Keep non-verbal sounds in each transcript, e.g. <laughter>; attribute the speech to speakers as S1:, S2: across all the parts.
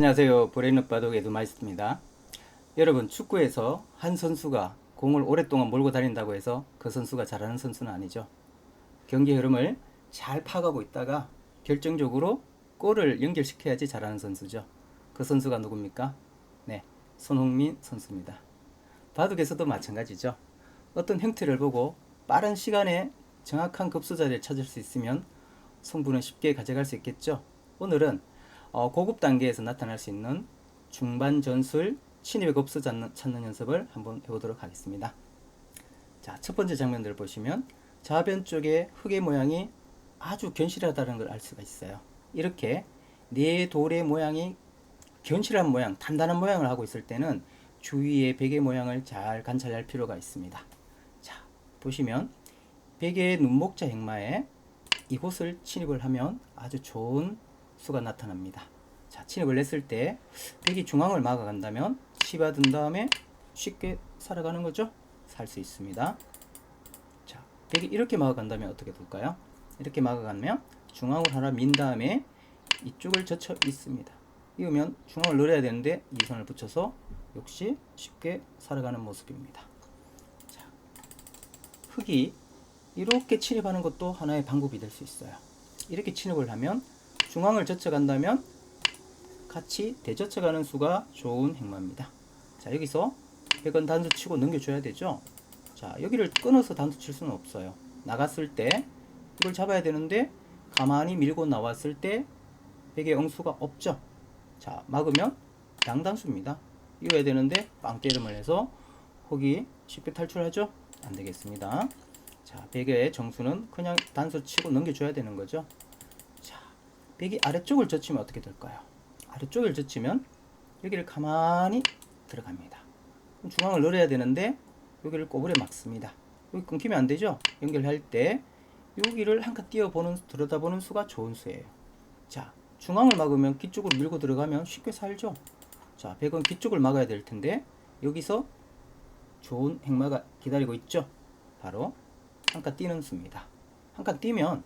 S1: 안녕하세요. 브레인 업 바둑 에드마이스입니다. 여러분 축구에서 한 선수가 공을 오랫동안 몰고 다닌다고 해서 그 선수가 잘하는 선수는 아니죠. 경기 흐름을 잘 파가고 있다가 결정적으로 골을 연결시켜야지 잘하는 선수죠. 그 선수가 누굽니까? 네, 손흥민 선수입니다. 바둑에서도 마찬가지죠. 어떤 형태를 보고 빠른 시간에 정확한 급수자를 찾을 수 있으면 승부는 쉽게 가져갈 수 있겠죠. 오늘은 어, 고급 단계에서 나타날 수 있는 중반 전술 친입의 급수 찾는, 찾는 연습을 한번 해보도록 하겠습니다. 자, 첫 번째 장면들을 보시면 좌변 쪽에 흙의 모양이 아주 견실하다는 걸 알 수가 있어요. 이렇게 네 돌의 모양이 견실한 모양, 단단한 모양을 하고 있을 때는 주위의 베개 모양을 잘 관찰할 필요가 있습니다. 자, 보시면 베개의 눈목자 행마에 이곳을 침입을 하면 아주 좋은 수가 나타납니다. 자, 침입을 했을 때 백이 중앙을 막아간다면 치받은 다음에 쉽게 살아가는 거죠. 살 수 있습니다. 자, 백이 이렇게 막아간다면 어떻게 될까요? 이렇게 막아가면 중앙을 하나 민 다음에 이쪽을 젖혀 있습니다. 이으면 중앙을 노려야 되는데 이 선을 붙여서 역시 쉽게 살아가는 모습입니다. 자, 흙이 이렇게 침입하는 것도 하나의 방법이 될 수 있어요. 이렇게 침입을 하면 중앙을 젖혀간다면 같이 대젖혀가는 수가 좋은 행마입니다. 자 여기서 백은 단수 치고 넘겨줘야 되죠. 자 여기를 끊어서 단수 칠 수는 없어요. 나갔을 때 이걸 잡아야 되는데 가만히 밀고 나왔을 때 백의 응수가 없죠. 자 막으면 양단수입니다. 이어야 되는데 빵때름을 해서 혹이 쉽게 탈출하죠. 안 되겠습니다. 자 백의 정수는 그냥 단수 치고 넘겨줘야 되는 거죠. 자 백이 아래쪽을 젖히면 어떻게 될까요? 아래쪽을 젖히면 여기를 가만히 들어갑니다. 중앙을 노려야 되는데 여기를 꼬부려 막습니다. 여기 끊기면 안 되죠? 연결할 때 여기를 한 칸 띄어보는 들여다보는 수가 좋은 수예요. 자, 중앙을 막으면 기쪽으로 밀고 들어가면 쉽게 살죠. 자, 백은 기쪽을 막아야 될 텐데 여기서 좋은 행마가 기다리고 있죠. 바로 한칸 띄는 수입니다. 한칸 띄면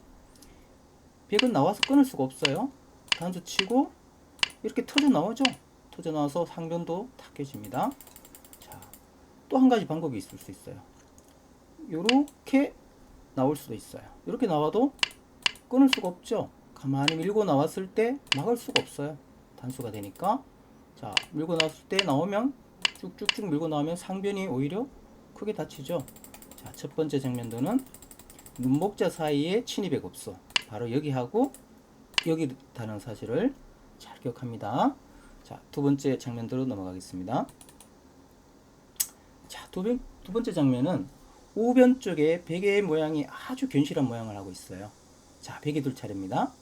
S1: 백은 나와서 끊을 수가 없어요. 단수 치고 이렇게 터져 나오죠. 터져 나와서 상변도 탁 깨집니다. 자, 또 한 가지 방법이 있을 수 있어요. 요렇게 나올 수도 있어요. 이렇게 나와도 끊을 수가 없죠. 가만히 밀고 나왔을 때 막을 수가 없어요. 단수가 되니까. 자, 밀고 나왔을 때 나오면 쭉쭉쭉 밀고 나오면 상변이 오히려 크게 다치죠. 자, 첫 번째 장면도는 눈목자 사이에 침입의 급소. 바로 여기하고 여기 다는 사실을 잘 기억합니다. 자, 두 번째 장면으로 넘어가겠습니다. 자, 두, 번, 두 번째 장면은 우변 쪽에 베개의 모양이 아주 견실한 모양을 하고 있어요. 자, 베개 둘 차례입니다.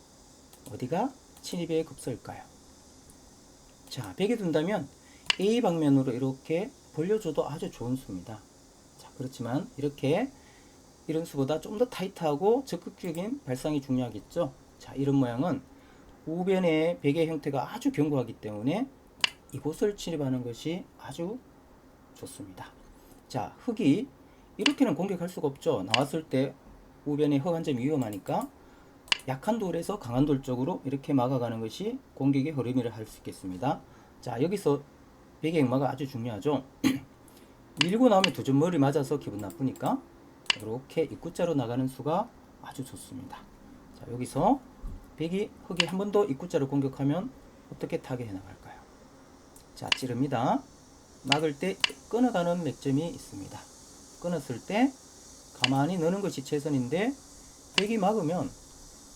S1: 어디가 침입의 급소일까요? 자, 베개 둔다면 A 방면으로 이렇게 벌려줘도 아주 좋은 수입니다. 자, 그렇지만 이렇게 이런 수보다 좀 더 타이트하고 적극적인 발상이 중요하겠죠. 자, 이런 모양은 우변의 베개 형태가 아주 견고하기 때문에 이곳을 침입하는 것이 아주 좋습니다. 자, 흙이 이렇게는 공격할 수가 없죠. 나왔을 때 우변의 흙 한 점이 위험하니까 약한 돌에서 강한 돌 쪽으로 이렇게 막아가는 것이 공격의 흐름이라 할 수 있겠습니다. 자, 여기서 베개 액마가 아주 중요하죠. <clears throat> 밀고 나오면 두 점 머리 맞아서 기분 나쁘니까 이렇게 입구자로 나가는 수가 아주 좋습니다. 자, 여기서 백이 흙이 한 번 더 입구자로 공격하면 어떻게 타게 해 나갈까요? 자, 찌릅니다. 막을 때 끊어가는 맥점이 있습니다. 끊었을 때 가만히 넣는 것이 최선인데 백이 막으면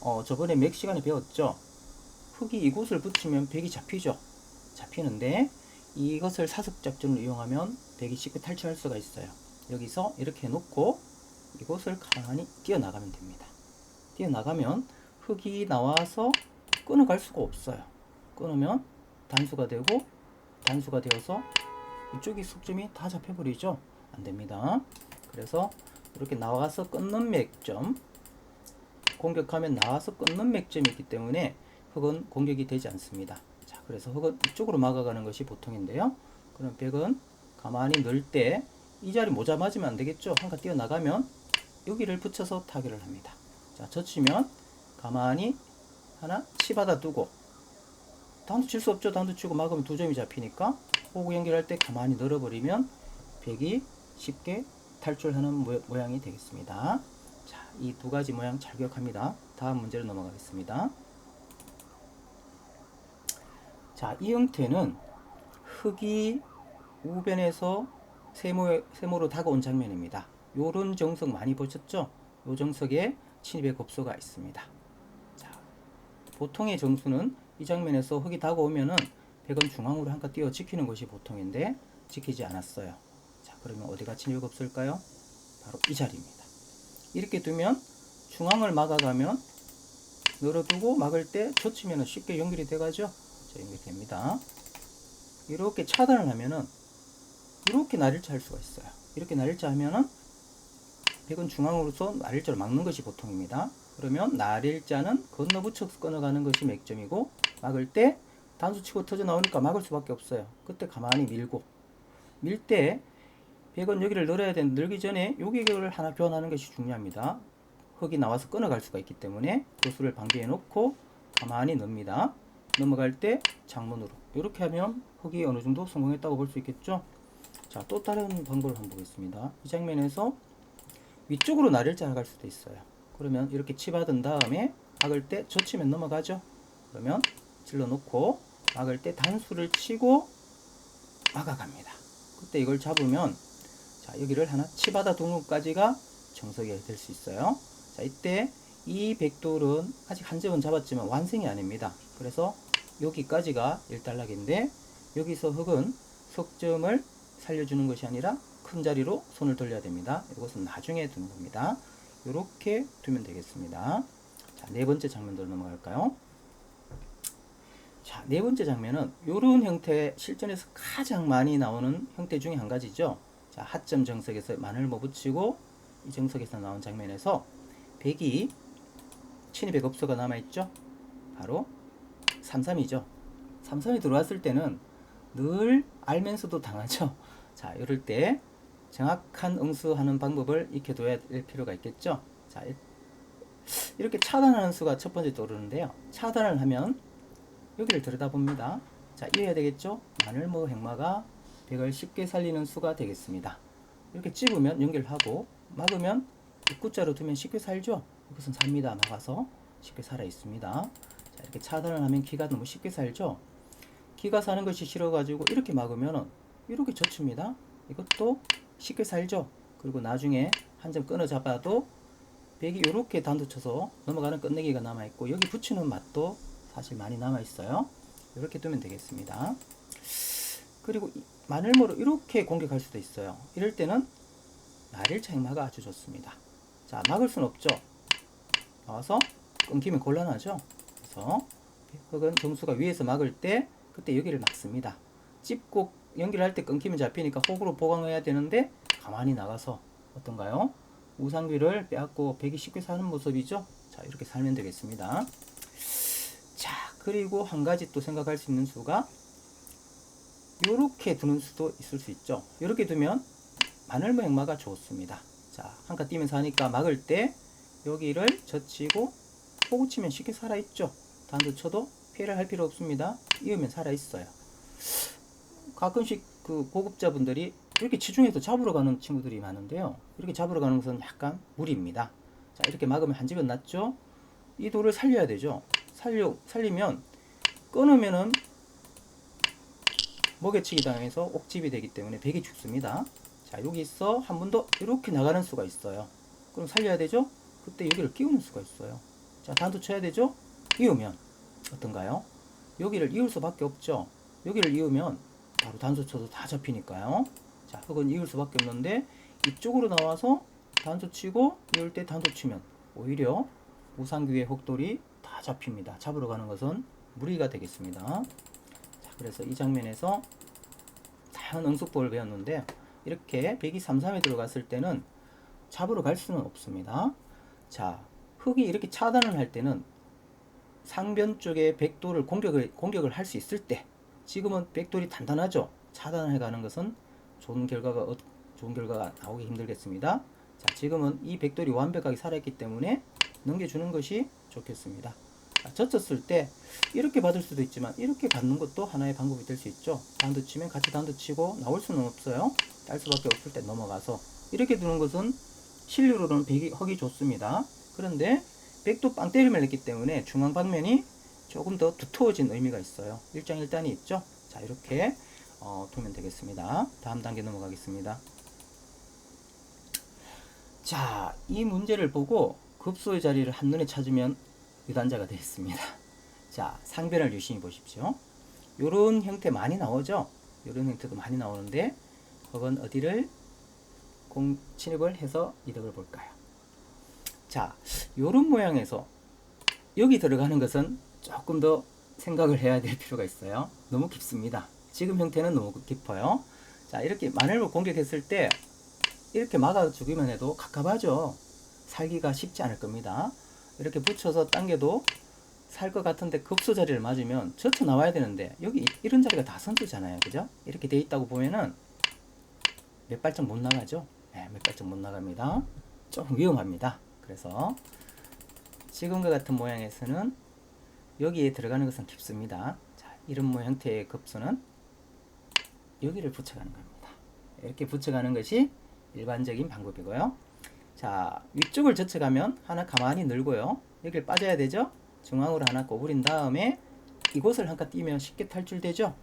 S1: 어, 저번에 맥 시간에 배웠죠. 흙이 이곳을 붙이면 백이 잡히죠. 잡히는데 이것을 사습 작전을 이용하면 백이 쉽게 탈출할 수가 있어요. 여기서 이렇게 놓고 이곳을 가만히 뛰어나가면 됩니다. 뛰어나가면 흙이 나와서 끊어갈 수가 없어요. 끊으면 단수가 되고 단수가 되어서 이쪽이 숙점이 다 잡혀버리죠. 안 됩니다. 그래서 이렇게 나와서 끊는 맥점 공격하면 나와서 끊는 맥점이 있기 때문에 흙은 공격이 되지 않습니다. 자, 그래서 흙은 이쪽으로 막아가는 것이 보통인데요. 그럼 백은 가만히 넣을 때 이 자리 모자 맞으면 안 되겠죠. 한칸 뛰어나가면 여기를 붙여서 타결을 합니다. 자, 젖히면 가만히 하나 치받아 두고 단도 칠수 없죠. 단도 치고 막으면 두 점이 잡히니까 호구 연결할 때 가만히 늘어버리면 백이 쉽게 탈출하는 모- 모양이 되겠습니다. 자, 이 두 가지 모양 잘 기억합니다. 다음 문제로 넘어가겠습니다. 자, 이 형태는 흙이 우변에서 세모, 세모로 다가온 장면입니다. 요런 정석 많이 보셨죠? 요 정석에 침입의 급소가 있습니다. 자, 보통의 정수는 이 장면에서 흙이 다가오면은 백은 중앙으로 한칸 띄어 지키는 것이 보통인데 지키지 않았어요. 자, 그러면 어디가 침입의 급소일까요? 바로 이 자리입니다. 이렇게 두면 중앙을 막아가면 늘어두고 막을 때 젖히면 쉽게 연결이 돼가죠. 자, 연결됩니다. 이렇게 차단을 하면은 이렇게 날일자 할 수가 있어요. 이렇게 날일자 하면은 백은 중앙으로서 날일자를 막는 것이 보통입니다. 그러면 날일자는 건너붙여서 끊어가는 것이 맥점이고 막을 때 단수 치고 터져 나오니까 막을 수밖에 없어요. 그때 가만히 밀고 밀 때 백은 여기를 늘어야 되는데 늘기 전에 여기를 하나 교환하는 것이 중요합니다. 흙이 나와서 끊어갈 수가 있기 때문에 그 수를 방비해 놓고 가만히 넣습니다. 넘어갈 때 장문으로 이렇게 하면 흙이 어느 정도 성공했다고 볼 수 있겠죠. 자, 또 다른 방법을 한번 보겠습니다. 이 장면에서 위쪽으로 날일자를 갈 수도 있어요. 그러면 이렇게 치받은 다음에 막을 때 젖히면 넘어가죠. 그러면 질러 놓고 막을 때 단수를 치고 막아갑니다. 그때 이걸 잡으면 자, 여기를 하나 치받아 동호까지가 정석이 될 수 있어요. 자, 이때 이 백돌은 아직 한 점은 잡았지만 완성이 아닙니다. 그래서 여기까지가 1단락인데 여기서 흙은 석점을 살려주는 것이 아니라 큰 자리로 손을 돌려야 됩니다. 이것은 나중에 두는 겁니다. 이렇게 두면 되겠습니다. 자, 네 번째 장면으로 넘어갈까요? 자, 네 번째 장면은 이런 형태 실전에서 가장 많이 나오는 형태 중에 한 가지죠. 자, 하점 정석에서 마늘 뭐 붙이고 이 정석에서 나온 장면에서 백이 친입의 급소가 남아있죠. 바로 33이죠. 33이 들어왔을 때는 늘 알면서도 당하죠. 자, 이럴 때 정확한 응수하는 방법을 익혀둬야 될 필요가 있겠죠. 자, 일- 이렇게 차단하는 수가 첫 번째 떠오르는데요. 차단을 하면 여기를 들여다봅니다. 자, 이래야 되겠죠? 마늘모 행마가 100을 쉽게 살리는 수가 되겠습니다. 이렇게 찝으면 연결하고 막으면 입구자로 두면 쉽게 살죠? 이것은 삽니다. 막아서 쉽게 살아 있습니다. 자, 이렇게 차단을 하면 기가 너무 쉽게 살죠? 기가 사는 것이 싫어가지고 이렇게 막으면은 이렇게 젖힙니다. 이것도 쉽게 살죠? 그리고 나중에 한 점 끊어 잡아도 백이 이렇게 단도 쳐서 넘어가는 끝내기가 남아있고 여기 붙이는 맛도 사실 많이 남아있어요. 이렇게 두면 되겠습니다. 그리고 이 마늘모로 이렇게 공격할 수도 있어요. 이럴 때는 날일차 행마가 아주 좋습니다. 자, 막을 수는 없죠. 나와서 끊기면 곤란하죠. 그래서 흙은 정수가 위에서 막을 때 그때 여기를 막습니다. 찝고 연결할 때 끊기면 잡히니까 호구로 보강해야 되는데 가만히 나가서 어떤가요? 우상귀를 빼앗고 백이 쉽게 사는 모습이죠. 자, 이렇게 살면 되겠습니다. 자, 그리고 한 가지 또 생각할 수 있는 수가 요렇게 두는 수도 있을 수 있죠. 요렇게 두면 마늘모 행마가 좋습니다. 자, 한 칸 뛰면서 하니까 막을 때 여기를 젖히고 호구 치면 쉽게 살아있죠. 단도 쳐도 피해를 할 필요 없습니다. 이으면 살아있어요. 가끔씩 그 고급자분들이 이렇게 지중해서 잡으러 가는 친구들이 많은데요. 이렇게 잡으러 가는 것은 약간 무리입니다. 자, 이렇게 막으면 한 집은 났죠? 이 돌을 살려야 되죠. 살려, 살리면 끊으면은 먹여치기 당해서 옥집이 되기 때문에 백이 죽습니다. 자, 여기 있어 한 번 더 이렇게 나가는 수가 있어요. 그럼 살려야 되죠? 그때 여기를 끼우는 수가 있어요. 자, 단도 쳐야 되죠? 이으면 어떤가요? 여기를 이을 수밖에 없죠. 여기를 이으면 바로 단수 쳐도 다 잡히니까요. 자, 흙은 이을 수밖에 없는데 이쪽으로 나와서 단수 치고 이을 때 단수 치면 오히려 우상규의 흙돌이 다 잡힙니다. 잡으러 가는 것은 무리가 되겠습니다. 자, 그래서 이 장면에서 다양한 응수법을 배웠는데 이렇게 백이 33에 들어갔을 때는 잡으러 갈 수는 없습니다. 자, 흙이 이렇게 차단을 할 때는 상변 쪽에 백돌을 공격을 공격을 할 수 있을 때 지금은 백돌이 단단하죠. 차단해 가는 것은 좋은 결과가 어- 좋은 결과가 나오기 힘들겠습니다. 자, 지금은 이 백돌이 완벽하게 살아있기 때문에 넘겨주는 것이 좋겠습니다. 젖혔을 때 이렇게 받을 수도 있지만 이렇게 받는 것도 하나의 방법이 될 수 있죠. 단도 치면 같이 단도 치고 나올 수는 없어요. 딸 수밖에 없을 때 넘어가서 이렇게 두는 것은 실류로는 백이 흙이 좋습니다. 그런데 백도 빵 때림을 했기 때문에 중앙 방면이 조금 더 두터워진 의미가 있어요. 일장일단이 있죠. 자 이렇게 어, 두면 되겠습니다. 다음 단계 넘어가겠습니다. 자, 이 문제를 보고 급소의 자리를 한눈에 찾으면 유단자가 되겠습니다. <laughs> 자, 상변을 유심히 보십시오. 요런 형태 많이 나오죠? 요런 형태도 많이 나오는데 혹은 어디를 공 침입을 해서 이득을 볼까요? 자, 요런 모양에서 여기 들어가는 것은 조금 더 생각을 해야 될 필요가 있어요. 너무 깊습니다. 지금 형태는 너무 깊어요. 자, 이렇게 마늘을 공격했을 때 이렇게 막아주기만 해도 갑갑하죠. 살기가 쉽지 않을 겁니다. 이렇게 붙여서 당겨도 살 것 같은데 급소 자리를 맞으면 젖혀 나와야 되는데 여기 이런 자리가 다 선수잖아요. 그죠? 이렇게 돼 있다고 보면은 몇 발짝 못 나가죠. 네, 몇 발짝 못 나갑니다. 좀 위험합니다. 그래서 지금과 같은 모양에서는 여기에 들어가는 것은 깊습니다. 자, 이런 모양 형태의 급소는 여기를 붙여가는 겁니다. 이렇게 붙여가는 것이 일반적인 방법이고요. 자, 위쪽을 젖혀가면 하나 가만히 늘고요. 여기를 빠져야 되죠? 중앙으로 하나 꼬부린 다음에 이곳을 한칸 띄면 쉽게 탈출되죠?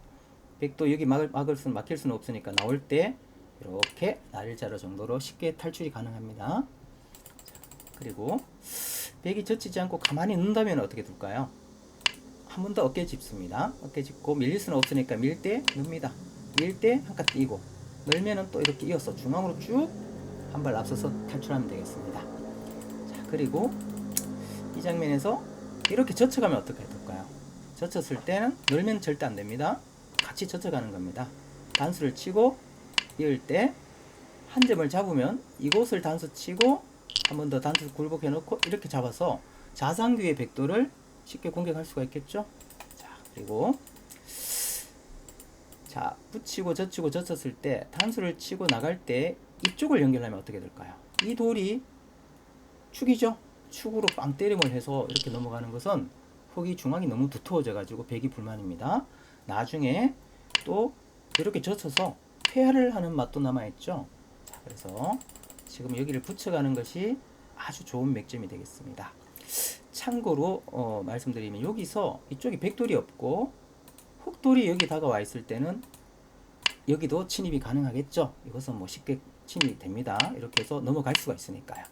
S1: 백도 여기 막을, 막을 수는, 막힐 수는 없으니까 나올 때 이렇게 날자로 정도로 쉽게 탈출이 가능합니다. 자, 그리고 백이 젖히지 않고 가만히 넣는다면 어떻게 둘까요? 한 번 더 어깨 짚습니다. 어깨 짚고 밀릴 수는 없으니까 밀때 넣습니다. 밀 때 한칸 띄고 늘면은 또 이렇게 이어서 중앙으로 쭉 한 발 앞서서 탈출하면 되겠습니다. 자, 그리고 이 장면에서 이렇게 젖혀가면 어떻게 될까요? 젖혔을 때는 늘면 절대 안 됩니다. 같이 젖혀가는 겁니다. 단수를 치고 이을 때 한 점을 잡으면 이곳을 단수 치고 한 번 더 단수 굴복해 놓고 이렇게 잡아서 자상규의 백도를 쉽게 공격할 수가 있겠죠? 자, 그리고 자, 붙이고 젖히고 젖혔을 때 단수를 치고 나갈 때 이쪽을 연결하면 어떻게 될까요? 이 돌이 축이죠? 축으로 빵 때림을 해서 이렇게 넘어가는 것은 흙이 중앙이 너무 두터워져 가지고 백이 불만입니다. 나중에 또 이렇게 젖혀서 폐하를 하는 맛도 남아있죠. 자, 그래서 지금 여기를 붙여가는 것이 아주 좋은 맥점이 되겠습니다. 참고로 어, 말씀드리면 여기서 이쪽에 백돌이 없고 흑돌이 여기 다가와 있을 때는 여기도 침입이 가능하겠죠. 이것은 뭐 쉽게 침입이 됩니다. 이렇게 해서 넘어갈 수가 있으니까요.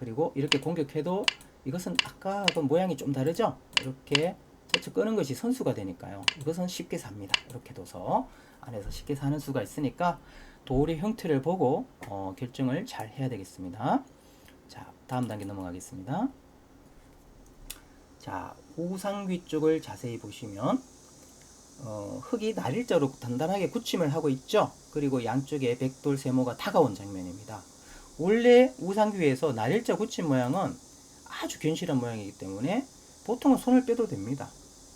S1: 그리고 이렇게 공격해도 이것은 아까하고 모양이 좀 다르죠. 이렇게 젖혀 끄는 것이 선수가 되니까요. 이것은 쉽게 삽니다. 이렇게 둬서 안에서 쉽게 사는 수가 있으니까 돌의 형태를 보고 어, 결정을 잘 해야 되겠습니다. 자, 다음 단계 넘어가겠습니다. 자, 우상귀 쪽을 자세히 보시면 어, 흙이 날일자로 단단하게 굳힘을 하고 있죠. 그리고 양쪽에 백돌 세모가 다가온 장면입니다. 원래 우상귀에서 날일자 굳힌 모양은 아주 견실한 모양이기 때문에 보통은 손을 빼도 됩니다.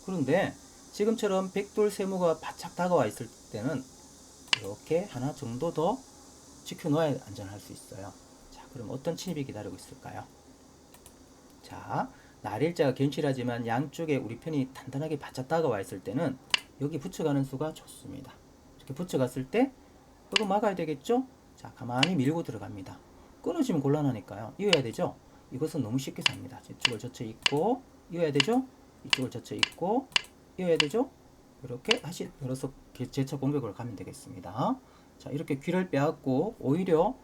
S1: 그런데 지금처럼 백돌 세모가 바짝 다가와 있을 때는 이렇게 하나 정도 더 지켜놓아야 안전할 수 있어요. 자, 그럼 어떤 침입이 기다리고 있을까요? 자, 날일자가 견실하지만 양쪽에 우리 편이 단단하게 바짝 다가와 있을 때는 여기 붙여가는 수가 좋습니다. 이렇게 붙여갔을 때 이거 막아야 되겠죠? 자, 가만히 밀고 들어갑니다. 끊어지면 곤란하니까요. 이어야 되죠? 이것은 너무 쉽게 삽니다. 이쪽을 젖혀 있고 이어야 되죠? 이쪽을 젖혀 있고 이어야 되죠? 이렇게 다시 열어서 재차 공격을 가면 되겠습니다. 자, 이렇게 귀를 빼앗고 오히려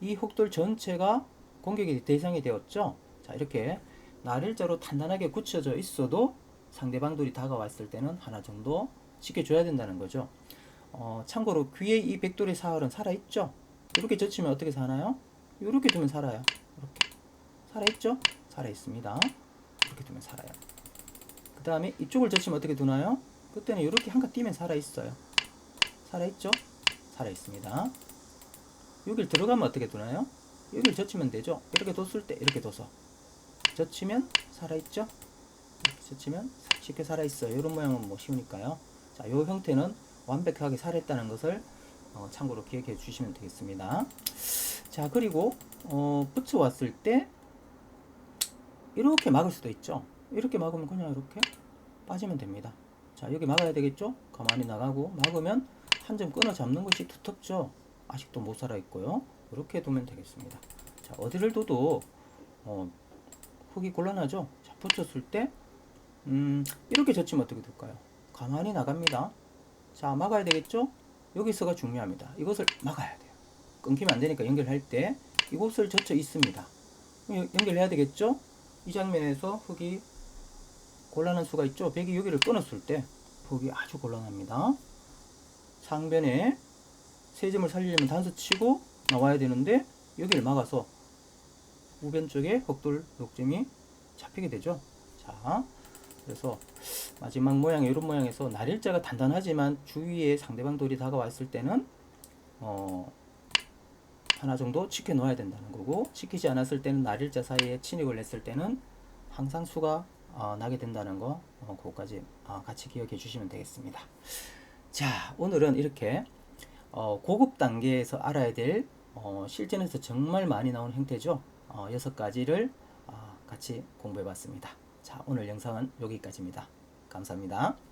S1: 이 흑돌 전체가 공격의 대상이 되었죠. 자, 이렇게 날일자로 단단하게 굳혀져 있어도 상대방 돌이 다가왔을 때는 하나 정도 지켜줘야 된다는 거죠. 어, 참고로 귀에 이 백돌의 사활은 살아있죠? 이렇게 젖히면 어떻게 사나요? 이렇게 두면 살아요. 이렇게. 살아있죠? 살아있습니다. 이렇게 두면 살아요. 그 다음에 이쪽을 젖히면 어떻게 두나요? 그때는 이렇게 한칸 띄면 살아있어요. 살아있죠? 살아있습니다. 여기를 들어가면 어떻게 두나요? 여기를 젖히면 되죠? 이렇게 뒀을 때 이렇게 둬서 젖히면 살아있죠? 젖히면 쉽게 살아있어요. 이런 모양은 뭐 쉬우니까요. 자, 이 형태는 완벽하게 살아있다는 것을 어, 참고로 기억해 주시면 되겠습니다. 자, 그리고 어, 붙여왔을 때 이렇게 막을 수도 있죠. 이렇게 막으면 그냥 이렇게 빠지면 됩니다. 자 여기 막아야 되겠죠? 가만히 나가고 막으면 한 점 끊어 잡는 것이 두텁죠? 아직도 못 살아 있고요. 이렇게 두면 되겠습니다. 자 어디를 둬도 어, 흙이 곤란하죠? 자 붙였을 때 음, 이렇게 젖히면 어떻게 될까요? 가만히 나갑니다. 자 막아야 되겠죠? 여기서가 중요합니다. 이것을 막아야 돼요. 끊기면 안 되니까 연결할 때 이곳을 젖혀 있습니다. 연- 연결해야 되겠죠? 이 장면에서 흙이 곤란한 수가 있죠. 백이 여기를 끊었을 때 흙이 아주 곤란합니다. 상변에 세 점을 살리려면 단수 치고 나와야 되는데 여기를 막아서 우변 쪽에 흑돌 녹점이 잡히게 되죠. 자, 그래서 마지막 모양 이런 모양에서 날일자가 단단하지만 주위에 상대방 돌이 다가왔을 때는 어, 하나 정도 지켜 놓아야 된다는 거고 지키지 않았을 때는 날일자 사이에 침입을 했을 때는 항상 수가 어, 나게 된다는 거 어, 그거까지 어, 같이 기억해 주시면 되겠습니다. 자 오늘은 이렇게 어, 고급 단계에서 알아야 될 어, 실전에서 정말 많이 나오는 형태죠. 어, 여섯 가지를 어, 같이 공부해 봤습니다. 자 오늘 영상은 여기까지입니다. 감사합니다.